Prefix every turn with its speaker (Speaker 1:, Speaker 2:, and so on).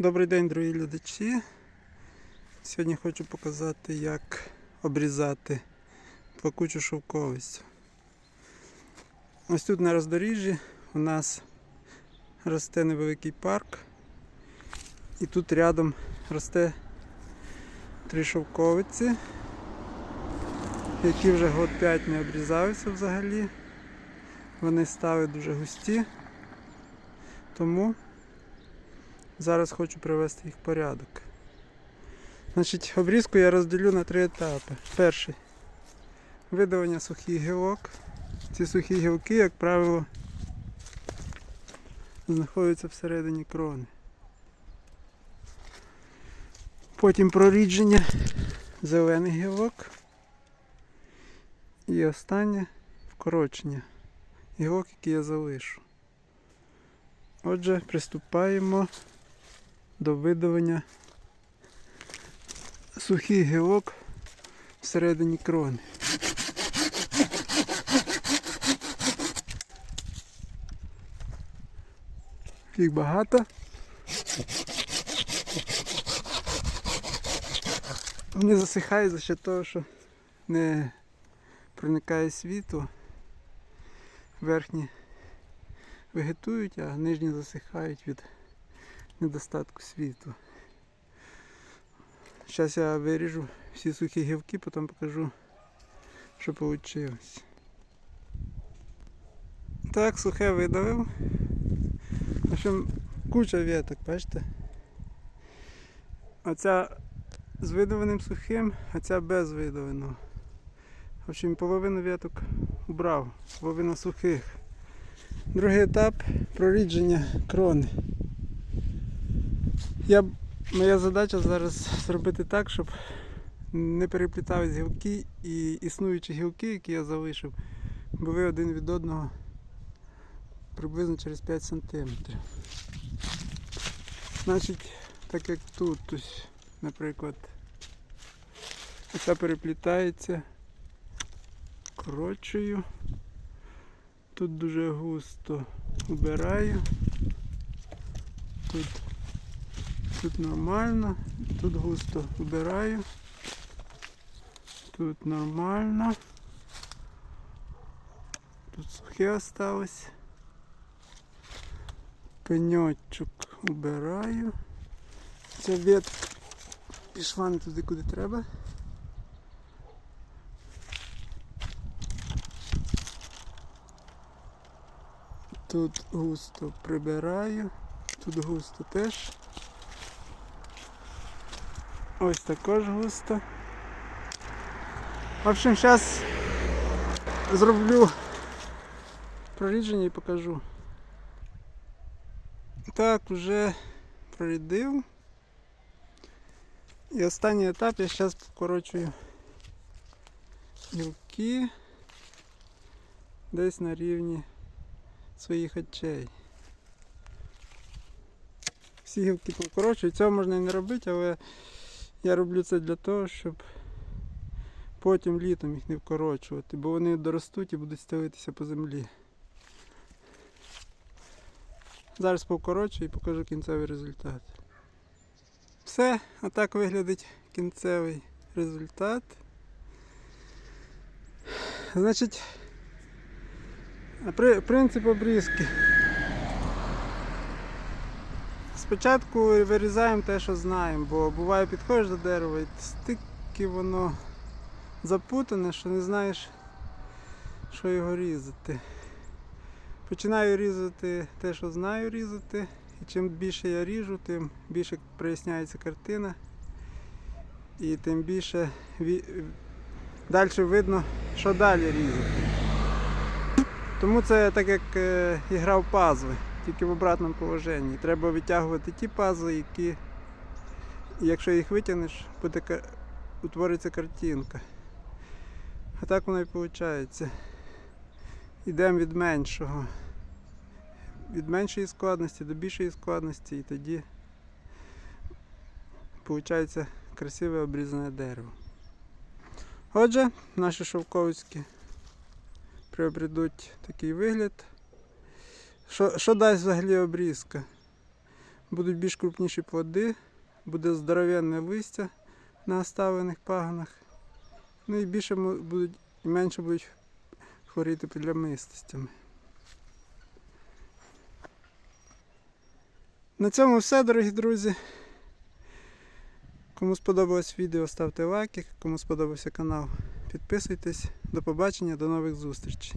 Speaker 1: Добрий день, дорогі глядачі. Сьогодні хочу показати, як обрізати плакучу шовковицю. Ось тут на роздоріжжі у нас росте невеликий парк. І тут рядом росте три шовковиці, які вже год 5 не обрізаються взагалі. Вони стали дуже густі. Тому Зараз хочу привести їх в порядок. Значить, обрізку я розділю на три етапи. Перший видалення сухих гілок. Ці сухі гілки, як правило, знаходяться всередині крони. Потім прорідження зелених гілок. І останнє вкорочення гілок, які я залишу. Отже, приступаємо до видавання сухих гілок всередині крони. Їх багато. Вони засихають за що того, що не проникає світло. Верхні вегетують, а нижні засихають від недостатку світла. Зараз я виріжу всі сухі гілки, потім покажу, що вийшло. Так, сухе видавив. В общем, куча веток, бачите? Оця з видаваним сухим, а ця без видаваного. В общем, половину веток убрав, половина сухих. Другий етап прорідження крони. Я, моя задача зараз зробити так, щоб не переплітались гілки і існуючі гілки, які я залишив, були один від одного приблизно через 5 см. Значить, так як тут, ось, наприклад, оця переплітається, корочую, тут дуже густо убираю, тут Тут нормально, тут густо вбираю. Тут нормально. Тут сухе осталось. Пеньочок убираю. Ця ветка пішла не туди, куди треба. Тут густо прибираю, тут густо теж. Ось також густо. В общем, зараз зроблю прорідження і покажу. Так, вже прорідив. І останній етап я зараз покорочую гілки десь на рівні своїх очей. Всі гілки покорочую, цього можна і не робити, але я роблю це для того, щоб потім літом їх не вкорочувати, бо вони доростуть і будуть стелитися по землі. Зараз повкорочую і покажу кінцевий результат. Все, отак виглядить кінцевий результат. Значить, при- принцип обрізки. Спочатку вирізаємо те, що знаємо, бо буває підходиш до дерева і стільки воно запутане, що не знаєш, що його різати. Починаю різати те, що знаю різати, і чим більше я ріжу, тим більше проясняється картина і тим більше далі видно, що далі різати. Тому це так як е, ігра в пазли тільки в обратному положенні. Треба витягувати ті пазли, які, якщо їх витягнеш, буде утвориться картинка. А так воно і виходить. Йдемо від меншого. Від меншої складності до більшої складності і тоді виходить красиве обрізане дерево. Отже, наші шовковицькі приобретуть такий вигляд. Що, що дасть взагалі обрізка? Будуть більш крупніші плоди, буде здоровенне листя на оставлених пагонах. Ну і більше будуть і менше будуть хворіти плямистостями. На цьому все, дорогі друзі. Кому сподобалось відео, ставте лайки. Кому сподобався канал, підписуйтесь. До побачення, до нових зустрічей.